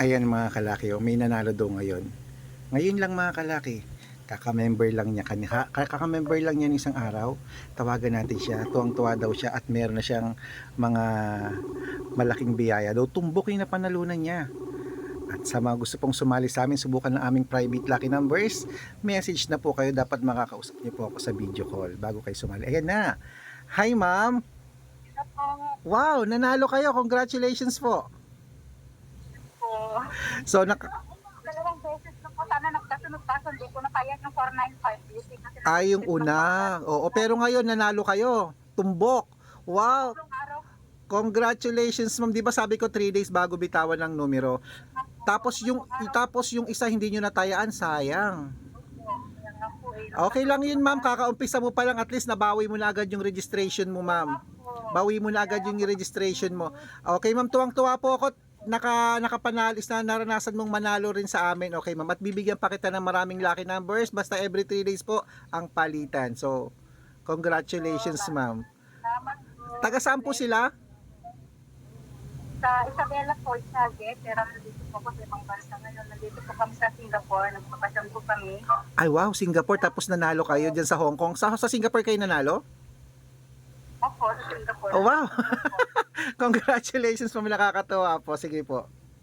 Ayan mga kalaki, oh, may nanalo daw ngayon. Ngayon lang mga kalaki, kaka-member lang niya, kani- ka- kaka-member lang niya ng isang araw. Tawagan natin siya, tuwang-tuwa daw siya at meron na siyang mga malaking biyaya daw. Tumbukin na panalunan niya. At sa mga gusto pong sumali sa amin, subukan ng aming private lucky numbers, message na po kayo. Dapat makakausap niyo po ako sa video call bago kayo sumali. Ayan na. Hi ma'am. Wow, nanalo kayo. Congratulations po. So, nak Dalawang beses na po sana nagkasunod kaso hindi ko na kaya yung 495. Busy kasi ay yung una. Oo, pero ngayon nanalo kayo. Tumbok. Wow. Congratulations, ma'am. 'Di ba sabi ko 3 days bago bitawan ng numero. Tapos yung tapos yung isa hindi niyo natayaan, sayang. Okay lang 'yun, ma'am. Kakaumpisa mo pa lang at least nabawi mo na agad yung registration mo, ma'am. Bawi mo na agad yung registration mo. Okay, ma'am, tuwang-tuwa po ako naka nakapanalis na naranasan mong manalo rin sa amin. Okay, ma'am. At bibigyan pa kita ng maraming lucky numbers basta every 3 days po ang palitan. So, congratulations, ma'am. Salamat po. Taga saan po sila? Sa Isabela po, Isage, pero nandito po ako sa ibang bansa ngayon. Nandito po kami sa Singapore. Nagpapasyan po kami. Ay, wow, Singapore. Tapos nanalo kayo dyan sa Hong Kong. Sa, sa Singapore kayo nanalo? Opo, sa Singapore. Oh, wow. Congratulations, ma'am. Nakakatawa po. Sige po.